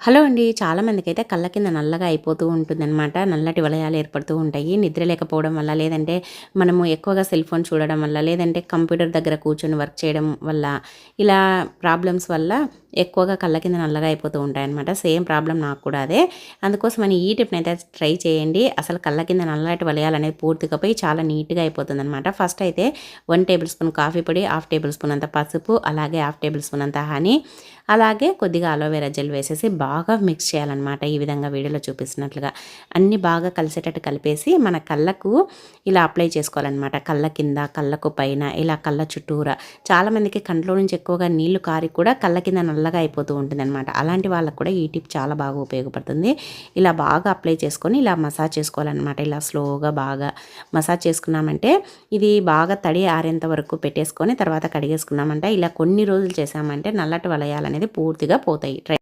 Hello అండి. చాలామందికి అయితే కళ్ళ కింద నల్లగా అయిపోతూ ఉంటుందన్నమాట. నల్లటి వలయాలు ఏర్పడుతూ ఉంటాయి. నిద్ర లేకపోవడం వల్ల లేదంటే మనము ఎక్కువగా సెల్ ఫోన్ చూడడం వల్ల లేదంటే కంప్యూటర్ దగ్గర కూర్చొని వర్క్ చేయడం వల్ల ఇలా ప్రాబ్లమ్స్ వల్ల ఎక్కువగా కళ్ళ కింద నల్లగా అయిపోతూ ఉంటాయన్నమాట. సేమ్ ప్రాబ్లం నాకు కూడా అదే. అందుకోసం అని ఈ టిప్ని అయితే ట్రై చేయండి. అసలు కళ్ళ కింద నల్లటి వలయాలు అనేది పూర్తిగా పోయి చాలా నీట్గా అయిపోతుంది అనమాట ఫస్ట్ అయితే వన్ టేబుల్ స్పూన్ కాఫీ పొడి హాఫ్ టేబుల్ స్పూన్ అంత పసుపు అలాగే హాఫ్ టేబుల్ స్పూన్ అంత హనీ అలాగే కొద్దిగా అలోవెరా జెల్ వేసేసి బాగా మిక్స్ చేయాలన్నమాట ఈ విధంగా వీడియోలో చూపిస్తున్నట్లుగా. అన్నీ బాగా కలిసేటట్టు కలిపేసి మన కళ్ళకు ఇలా అప్లై చేసుకోవాలన్నమాట. కళ్ళ కింద కళ్ళకు పైన ఇలా కళ్ళ చుట్టూరా. చాలామందికి కంట్లో నుంచి ఎక్కువగా నీళ్ళు కారి కూడా కళ్ళ కింద నల్లగా అయిపోతూ ఉంటుంది అనమాట అలాంటి వాళ్ళకు కూడా ఈ టిప్ చాలా బాగా ఉపయోగపడుతుంది. ఇలా బాగా అప్లై చేసుకొని ఇలా మసాజ్ చేసుకోవాలన్నమాట. ఇలా స్లోగా బాగా మసాజ్ చేసుకున్నామంటే ఇది బాగా తడి ఆరేంత వరకు పెట్టేసుకొని తర్వాత కడిగేసుకున్నామంటే ఇలా కొన్ని రోజులు చేసామంటే నల్లటి వలయాలు అనేది పూర్తిగా పోతాయి. ట్రై